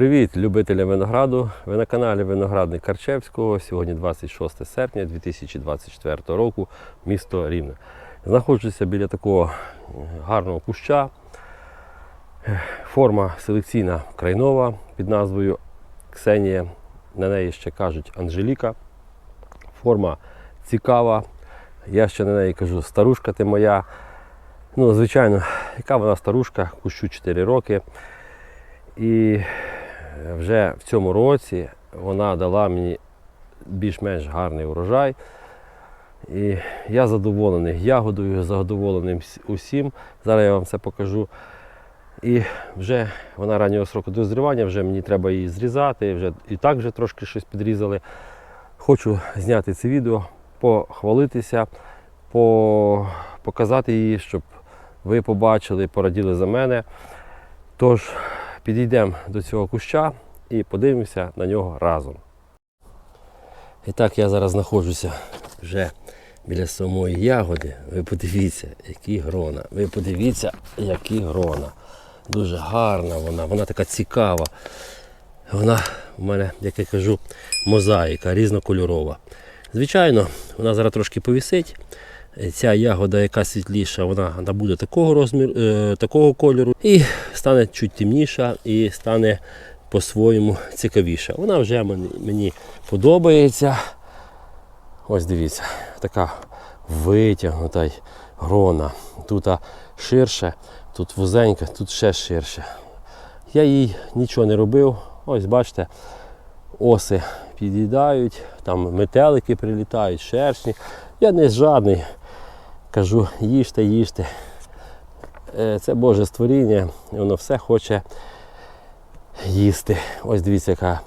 Привіт, любителі винограду! Ви на каналі Виноградник Карчевського. Сьогодні 26 серпня 2024 року, місто Рівне. Знаходжуся біля такого гарного куща. Форма селекційна крайнова під назвою Ксенія. На неї ще кажуть Анжеліка. Форма цікава. Я ще на неї кажу старушка ти моя. Ну, звичайно, яка вона старушка, кущу 4 роки. І вже в цьому році вона дала мені більш-менш гарний урожай. І я задоволений ягодою, задоволений усім. Зараз я вам це покажу. І вже вона раннього сроку дозрівання, вже мені треба її зрізати, вже і так вже трошки щось підрізали. Хочу зняти це відео, похвалитися, по... показати її, щоб ви побачили, пораділи за мене. Тож підійдемо до цього куща і подивимося на нього разом. І так я зараз знаходжуся вже біля самої ягоди. Ви подивіться, які грона. Ви подивіться, які грона. Дуже гарна вона, вона така цікава. Вона у мене, як я кажу, мозаїка, різнокольорова. Звичайно, вона зараз трошки повісить. Ця ягода, яка світліша, вона набуде такого розміру, е, такого кольору і стане чуть темніша і стане по-своєму цікавіша. Вона вже мені подобається. Ось дивіться, така витягнута й грона. Тут ширше, тут вузенька, тут ще ширше. Я їй нічого не робив. Ось бачите, оси під'їдають, там метелики прилітають, шершні. Я не жадний. Кажу, їжте, їжте. Е, Це Боже створіння, і воно все хоче їсти. Ось дивіться, яка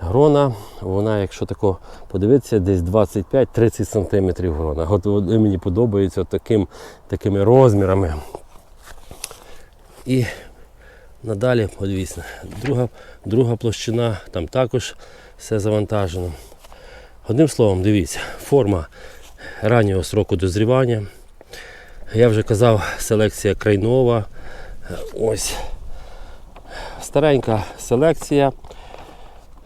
грона. Вона, якщо тако подивитися, десь 25-30 см грона. От мені подобаються таким, такими розмірами. І надалі, подивіться, друга, друга площина, там також все завантажено. Одним словом, дивіться, форма раннього сроку дозрівання. Я вже казав, селекція крайнова. Ось старенька селекція.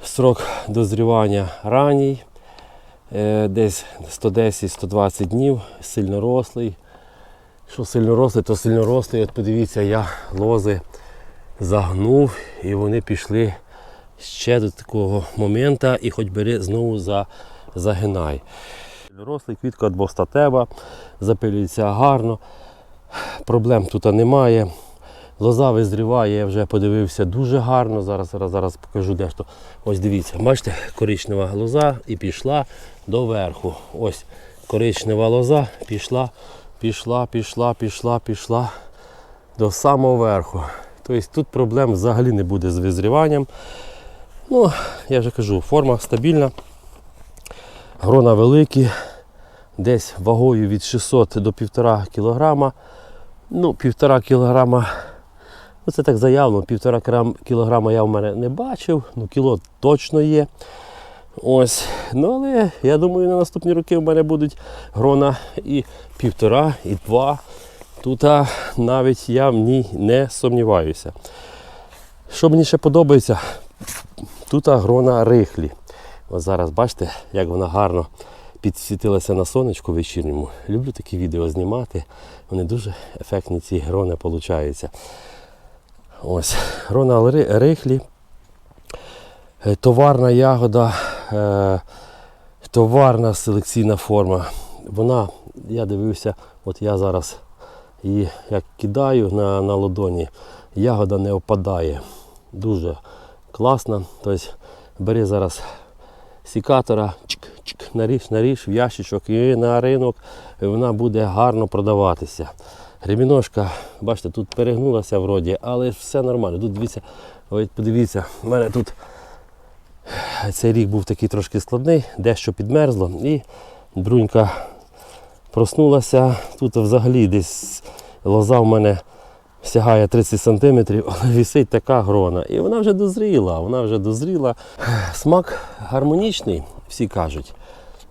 Срок дозрівання ранній, е, десь 110-120 днів, сильно рослий. Що сильно рослий, то сильно рослий. От подивіться, я лози загнув і вони пішли ще до такого моменту і хоч бери знову за, загинай. Рослий квітка двостатева, запилюється гарно, проблем тут немає. Лоза визріває, я вже подивився дуже гарно. Зараз, зараз, зараз покажу дещо. Ось дивіться, бачите, коричнева лоза і пішла до верху. Ось коричнева лоза пішла, пішла, пішла, пішла, пішла до самого верху. Тобто тут проблем взагалі не буде з визріванням. Ну, я вже кажу, форма стабільна. Грона великі, десь вагою від 600 до 1,5 кг. Ну, 1,5 кг, ну це так заявно, 1,5 кг я в мене не бачив, ну кіло точно є. Ось. Ну, але я думаю, на наступні роки в мене будуть грона і півтора, і два. Тут навіть я в ній не сумніваюся. Що мені ще подобається, тут грона рихлі. Ось зараз бачите, як вона гарно підсвітилася на сонечку вечірньому. Люблю такі відео знімати. Вони дуже ефектні, ці грони получаються. Ось, грона рихлі. Е, Товарна ягода, е, товарна селекційна форма. Вона, я дивився, от я зараз її як кидаю на, на ладоні, ягода не опадає. Дуже класно. Тобто бери зараз сікатора, чик-чик, наріж, наріж в ящичок і на ринок вона буде гарно продаватися. Гребіножка, бачите, тут перегнулася вроді, але все нормально. Тут дивіться, ось подивіться, в мене тут цей рік був такий трошки складний, дещо підмерзло і брунька проснулася. Тут взагалі десь лоза в мене сягає 30 см, але висить така грона. І вона вже дозріла, вона вже дозріла. Смак гармонічний, всі кажуть.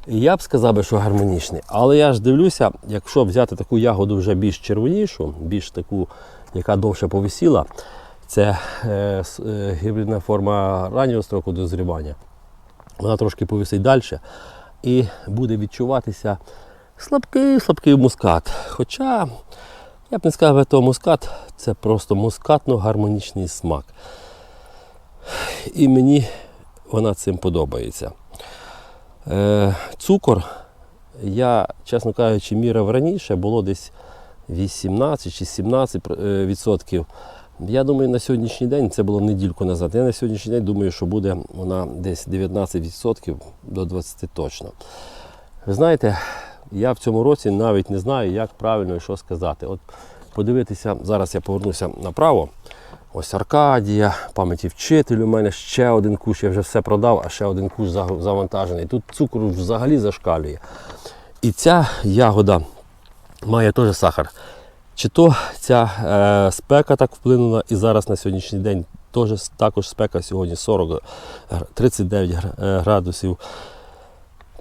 Я б сказав, би, що гармонічний. Але я ж дивлюся, якщо взяти таку ягоду вже більш червонішу, більш таку, яка довше повисіла, Це е, е, гібридна форма раннього строку дозрівання. Вона трошки повисить далі і буде відчуватися слабкий, слабкий мускат. Хоча, я б не сказав, що мускат це просто мускатно-гармонічний смак. І мені вона цим подобається. Е, цукор, я, чесно кажучи, міряв раніше, було десь 18 чи 17 про- е, відсотків. Я думаю, на сьогоднішній день, це було недільку назад. Я на сьогоднішній день думаю, що буде вона десь 19% до 20% точно. Ви знаєте, я в цьому році навіть не знаю, як правильно і що сказати. От подивитися, зараз я повернуся направо. Ось Аркадія, пам'яті вчитель. У мене ще один кущ, я вже все продав, а ще один заг- завантажений. Тут цукру взагалі зашкалює. І ця ягода має теж сахар. Чи то ця е, спека так вплинула, і зараз на сьогоднішній день теж, також спека сьогодні 40, гр- 39 гр- е, градусів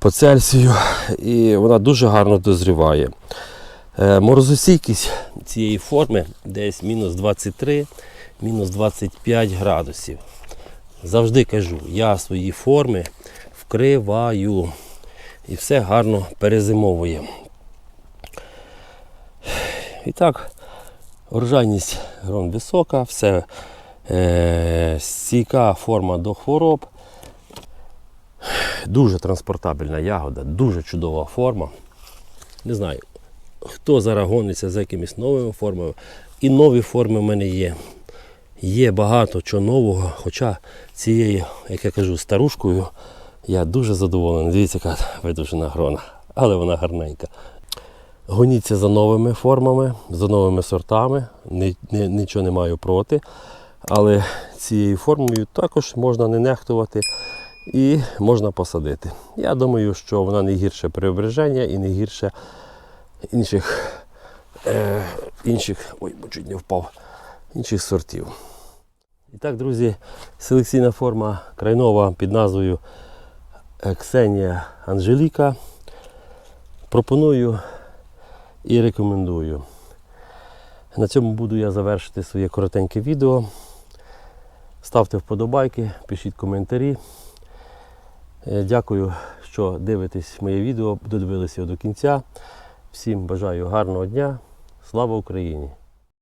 по Цельсію, і вона дуже гарно дозріває. Е, морозостійкість цієї форми десь мінус 23, мінус 25 градусів. Завжди кажу, я свої форми вкриваю і все гарно перезимовує. І так, урожайність грон висока, все е, стійка форма до хвороб. Дуже транспортабельна ягода, дуже чудова форма. Не знаю, хто зараз гониться за якимись новими формами. І нові форми в мене є. Є багато чого нового, хоча цією, як я кажу, старушкою я дуже задоволений. Дивіться, яка видовжена грона, але вона гарненька. Гоніться за новими формами, за новими сортами. Ні- ні- нічого не маю проти. Але цією формою також можна не нехтувати і можна посадити. Я думаю, що вона не гірше преображення і не гірше інших, е, інших, ой, бо не впав, інших сортів. І так, друзі, селекційна форма крайнова під назвою е, Ксенія Анжеліка. Пропоную і рекомендую. На цьому буду я завершити своє коротеньке відео. Ставте вподобайки, пишіть коментарі. Е, Дякую, що дивитесь моє відео, додивилися до кінця. Всім бажаю гарного дня. Слава Україні!